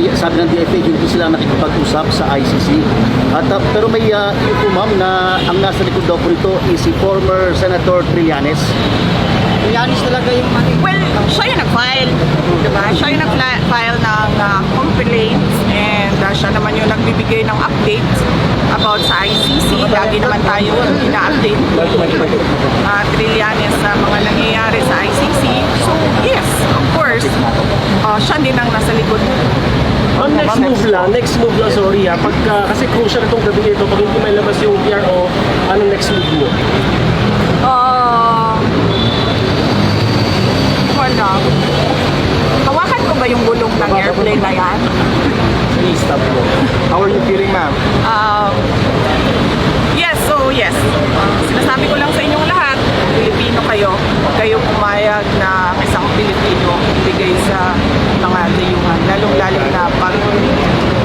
may sabi ng DFA hindi sila nakikipag-usap sa ICC. At uh, pero may ah, uh, info ma'am na ang nasa likod daw po nito is si former Senator Trillanes Yanis talaga yung ano. Well, siya yung nag-file. Diba? Siya yung nag-file ng uh, complaints and uh, siya naman yung nagbibigay ng updates about sa ICC. Lagi naman tayo ina-update uh, Trillanes sa mga nangyayari sa ICC. So, yes, of course, uh, siya din ang nasa likod. Ma'am, next move lang, next move lang, sorry ha. Pagka, kasi crucial itong gabi nito, pag hindi may labas yung PRO, anong next move mo? Uh, wala. Hawakan ko ba yung gulong ng airplane na yan? Please stop mo. How are you feeling ma'am? Um, yes, so yes. Uh, sinasabi ko lang sa inyong lahat, Pilipino kayo, huwag kayong pumayag na isang Pilipino ibigay sa mga layuhan, lalong-lalong na pag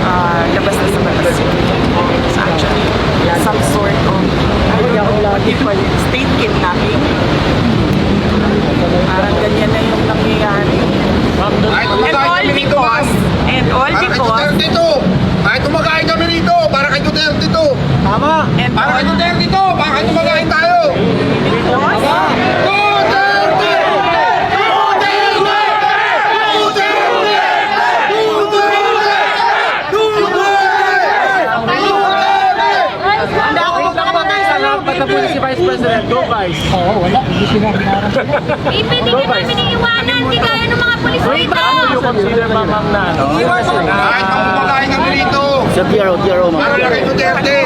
uh, labas na sa batas. It's actually some sort of what you call state kidnapping. Parang ganyan na yung nangyayari. And all because, and all Para kay because. Kahit kumakain kami rito, para kay Duterte to. and Para kay Duterte to, bakit kumakain tayo? because, Duterte! Handa ako magpakamatay sa loob. Patapunin si Vice President, go Vice. Eh, pwede niyo ba iniiwanan? Hindi kaya ng mga pulis Wait, dito. paano you consider ma'am ma'am na ano? Kahit kung kumakain kami rito, Sa PRO, PRO ma'am. para lang kay Duterte.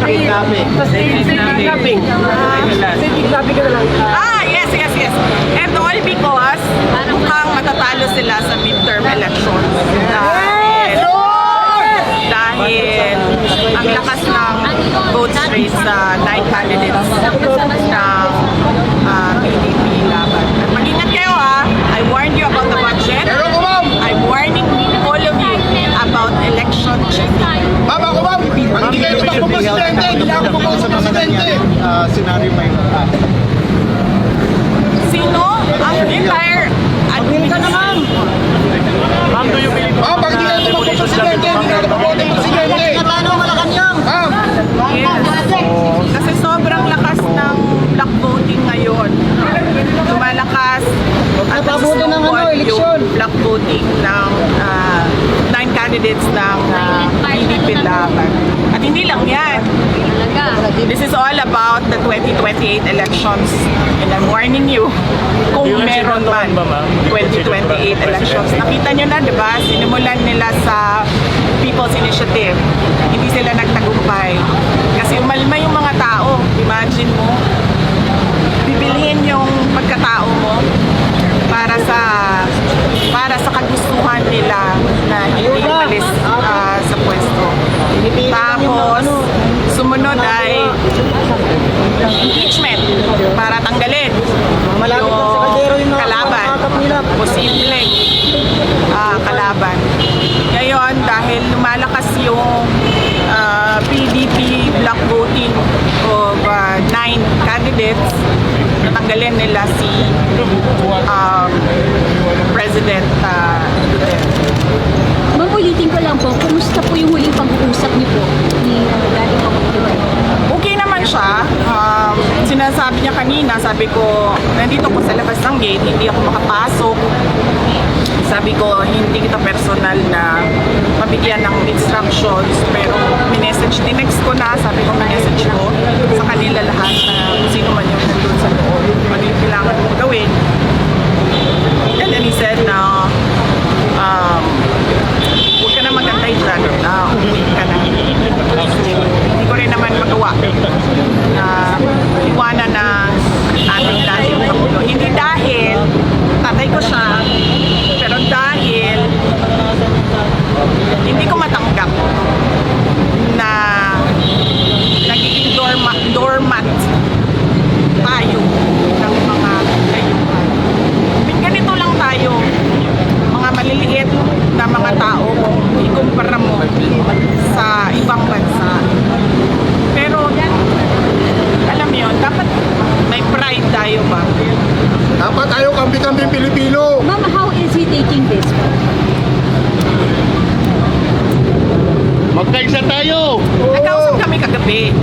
Kidnapping. Sa state, state kidnapping. State kidnapping ka na lang. Ah, yes, yes, yes. And all because mukhang matatalo sila sa midterm elections. Dahil, dahil ang lakas ng vote rate sa nine candidates ng uh, PDP laban. At Mag-ingat kayo ha. I warned you about the budget. Pero ko ma'am, I'm warning all of you about election cheating. ma'am ako ma'am, pag hindi kayo tumakbo presidente, hindi na ako tumakbo sa presidente. Uh, scenario may uh, Sino? Ang entire administration. Ma'am, do you believe Ma'am, pag hindi kayo tumakbo presidente, hindi na ako tumakbo presidente. Paano Malacanang? Ma'am, Yes. Kasi sobrang lakas ng black voting ngayon. Lumalakas at Napabuti ng ano, nagsusupport eleksyon. yung black voting ng ah, candidates ng uh, PDP laban. At hindi lang yan. Talaga. This is all about the 2028 elections. And I'm warning you, kung meron man election ba, ma'am? 2028 elections. Nakita nyo na, di ba? Sinimulan nila sa People's Initiative. Hindi sila nagtagumpay. Kasi umalma yung mga tao. Imagine mo, bibilhin yung pagkatao mo para sa para sa kagustuhan nila na hindi umalis ah, sa pwesto. Tapos, sumunod ay impeachment para tanggalin yung kalaban. kakap nila. Posibleng ah, kalaban. Ngayon, dahil lumalakas yung ah, PDP block voting of ah, nine candidates, natanggalin nila si um, President ah, Duterte. Ma'am, ulitin ko lang po, kumusta po yung huling pag-uusap niyo po ni uh, Daddy Panguluan? Okay naman siya. Um, sinasabi niya kanina, sabi ko, nandito ko sa labas ng gate, hindi ako makapasok. Sabi ko, hindi kita personal na mabigyan ng instructions, pero minessage, tinext Nagsa tayo! Nagkausap kami kagabi.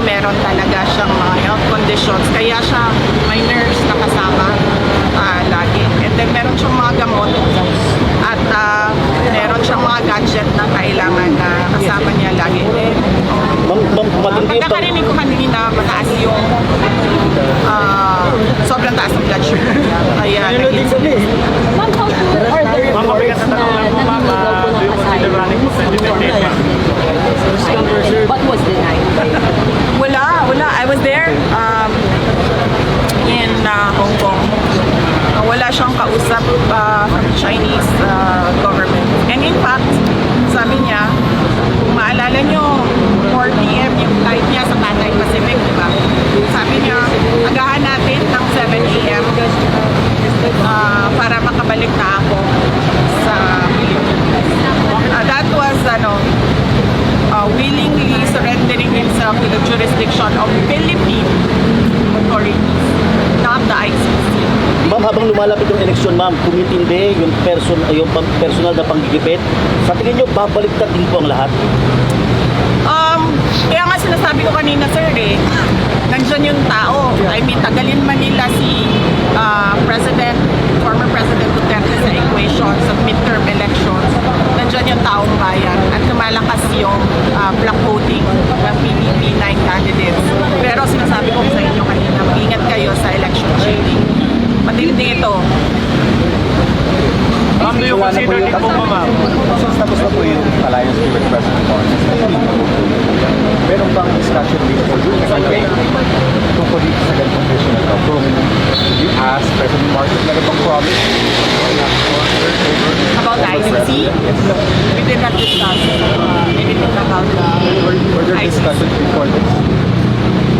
Meron talaga siyang mga health conditions kaya siya may nurse na kasama ah, lagi. And then meron siyang mga gamot at ah, meron siyang mga gadget na kailangan na kasama niya lagi. Yung pag- Pagkakarinig ko kanina, mataas yung ah, sobrang taas ng blood sugar niya. Kaya naging Ma'am, how sure are the reports na naniligaw po ng kasal? What was denied? Wala, wala. I was there um, in uh, Hong Kong. Uh, wala siyang kausap uh, from the Chinese uh, government. And in fact, sabi niya, kung maalala niyo, 4 p.m. yung flight niya sa Cathay Pacific, di ba? Sabi niya, agahan natin ng 7 a.m. uh, para makabalik na ako sa Pilipinas. Uh, that was, ano, uh, willingly surrendering himself to the jurisdiction of Philippine authorities, not the ICC. Ma'am, habang lumalapit yung eleksyon, ma'am, kumitindi yung person, yung personal na panggigipit. Sa tingin niyo, babaliktad din po ang lahat. Um, kaya nga sinasabi ko kanina, sir, eh, nandyan yung tao. I mean, tagalin man nila si uh, President, former President Duterte sa equation sa midterm elections. Nandyan yung taong bayan at lumalakas yung uh, block voting ng PDP 9 candidates. Pero sinasabi ko sa inyo kanina, mag-ingat kayo sa election cheating. Matindi ito. Ma'am, do you consider din po ma'am? Since tapos na po yung alliance with President Marcos, meron bang discussion din for you campaign tungkol dito sa ganitong issue na to? Kung you ask President Marcos, meron bang promise? About the ICC, we did not discuss uh, anything about the Were, were there discussions before this?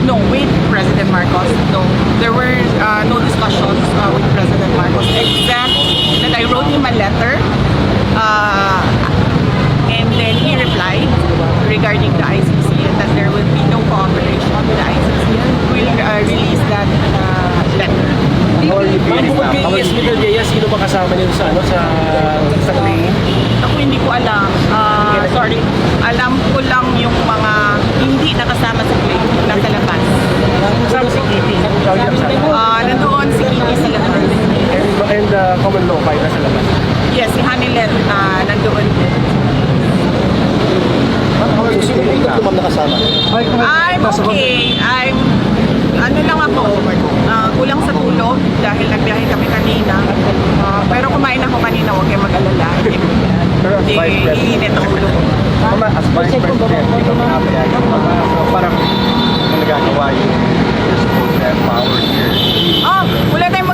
No, with President Marcos, no. There were uh, no discussions uh, with President Marcos except that I wrote him a letter uh, and then he replied regarding the ICC and that there will be no cooperation with the ICC. We'll uh, release that uh, letter. Ma'am, bukod kay Peter Diaz, sino ba kasama niyo sa ano sa sa claim? Ako hindi ko alam. Uh, sorry. Alam ko lang yung mga hindi nakasama sa play, nasa labas. Kasama si Kitty. Siya yung kasama. Uh, nandoon si Kiki sa labas. And, and uh, common law kayo nasa labas. Hanilet uh, nandoon din. Sino now? tatlo, ma'am, nakasama? I'm okay. I'm, ano lang ako, uh, kulang sa tulog dahil nagbiyahe kami kanina. Uh, pero kumain ako kanina, huwag kayong mag-alala. Hindi, iinit ang ulo ko. Mama, as Vice President, hindi ka pinapayagan pa ba? So parang nagagawa yung support and power here. Ah, wala tayong